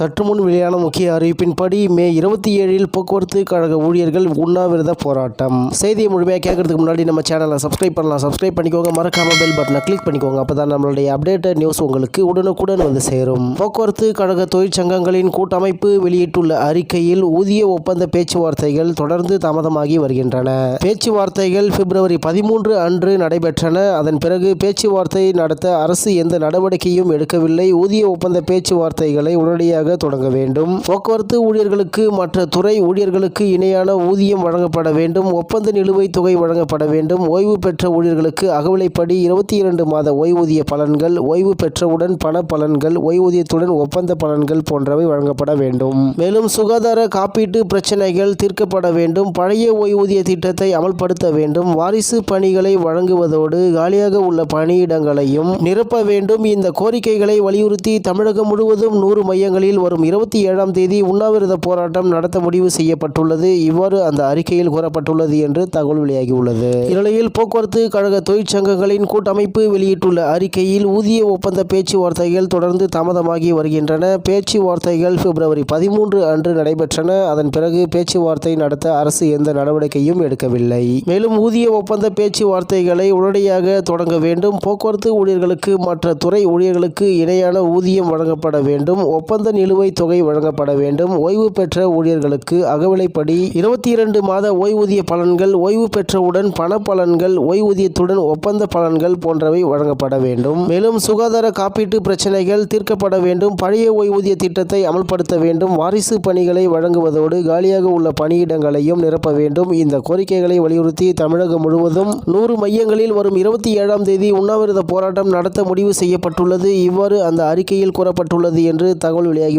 சற்று முன் வெளியான முக்கிய அறிவிப்பின்படி மே இருபத்தி ஏழில் போக்குவரத்து கழக ஊழியர்கள் உண்ணாவிரத போராட்டம். செய்தியை முழுமையாக கேட்கறதுக்கு முன்னாடி நம்ம சேனலை சப்ஸ்கிரைப் பண்ணலாம். சப்ஸ்கிரைப் பண்ணிக்கோங்க. மறக்காம பெல் பட்டனை கிளிக் பண்ணிக்கோங்க. அப்பதான் நம்மளுடைய அப்டேட்டட் நியூஸ் உங்களுக்கு உடனுக்குடன் வந்து சேரும். போக்குவரத்து கழக தொழிற்சங்கங்களின் கூட்டமைப்பு வெளியிட்டுள்ள அறிக்கையில் ஊதிய ஒப்பந்த பேச்சுவார்த்தைகள் தொடர்ந்து தாமதமாகி வருகின்றன. பேச்சுவார்த்தைகள் பிப்ரவரி பதிமூன்று அன்று நடைபெற்றன. அதன் பிறகு பேச்சுவார்த்தை நடத்த அரசு எந்த நடவடிக்கையும் எடுக்கவில்லை. ஊதிய ஒப்பந்த பேச்சுவார்த்தைகளை உடனடியாக தொடங்க வேண்டும். போக்குவரத்து ஊழியர்களுக்கு மற்ற துறை ஊழியர்களுக்கு இணையான ஊதியம் வழங்கப்பட வேண்டும். ஒப்பந்த நிலுவைத் தொகை வழங்கப்பட வேண்டும். ஓய்வு பெற்ற ஊழியர்களுக்கு அகவிலைப்படி இருபத்தி இரண்டு மாத ஓய்வூதிய பலன்கள் ஓய்வு பெற்றவுடன் பண பலன்கள் ஓய்வூதியத்துடன் ஒப்பந்த பலன்கள் போன்றவை வழங்கப்பட வேண்டும். மேலும் சுகாதார காப்பீட்டு பிரச்சனைகள் தீர்க்கப்பட வேண்டும். பழைய ஓய்வூதிய திட்டத்தை அமல்படுத்த வேண்டும். வாரிசு பணிகளை வழங்குவதோடு காலியாக உள்ள பணியிடங்களையும் நிரப்ப வேண்டும். இந்த கோரிக்கைகளை வலியுறுத்தி தமிழகம் முழுவதும் நூறு மையங்களில் வரும் இருபத்தி ஏழாம் தேதி உண்ணாவிரத போராட்டம் நடத்த முடிவு செய்யப்பட்டுள்ளது. இவ்வாறு அந்த அறிக்கையில் கூறப்பட்டுள்ளது என்று தகவல் வெளியாகியுள்ளது. இந்நிலையில் போக்குவரத்து கழக தொழிற்சங்கங்களின் கூட்டமைப்பு வெளியிட்டுள்ள அறிக்கையில் ஊதிய ஒப்பந்த பேச்சுவார்த்தைகள் தொடர்ந்து தாமதமாகி வருகின்றன. பேச்சுவார்த்தைகள் பிப்ரவரி பதிமூன்று அன்று நடைபெற்றன. அதன் பிறகு பேச்சுவார்த்தை நடத்த அரசு எந்த நடவடிக்கையும் எடுக்கவில்லை. மேலும் ஊதிய ஒப்பந்த பேச்சுவார்த்தைகளை உடனடியாக தொடங்க வேண்டும். போக்குவரத்து ஊழியர்களுக்கு மற்ற துறை ஊழியர்களுக்கு இணையான ஊதியம் வழங்கப்பட வேண்டும். ஒப்பந்த நிலை நிலுவைத் தொகை வழங்கப்பட வேண்டும். ஓய்வு பெற்ற ஊழியர்களுக்கு அகவிலைப்படி இருபத்தி இரண்டு மாத ஓய்வூதிய பலன்கள் ஓய்வு பெற்றவுடன் பண பலன்கள் ஓய்வூதியத்துடன் ஒப்பந்த பலன்கள் போன்றவை வழங்கப்பட வேண்டும். மேலும் சுகாதார காப்பீட்டு பிரச்சனைகள் தீர்க்கப்பட வேண்டும். பழைய ஓய்வூதிய திட்டத்தை அமல்படுத்த வேண்டும். வாரிசு பணிகளை வழங்குவதோடு காலியாக உள்ள பணியிடங்களையும் நிரப்ப வேண்டும். இந்த கோரிக்கைகளை வலியுறுத்தி தமிழகம் முழுவதும் நூறு மையங்களில் வரும் இருபத்தி ஏழாம் தேதி உண்ணாவிரத போராட்டம் நடத்த முடிவு செய்யப்பட்டுள்ளது. இவ்வாறு அந்த அறிக்கையில் கூறப்பட்டுள்ளது என்று தகவல் வெளியாகி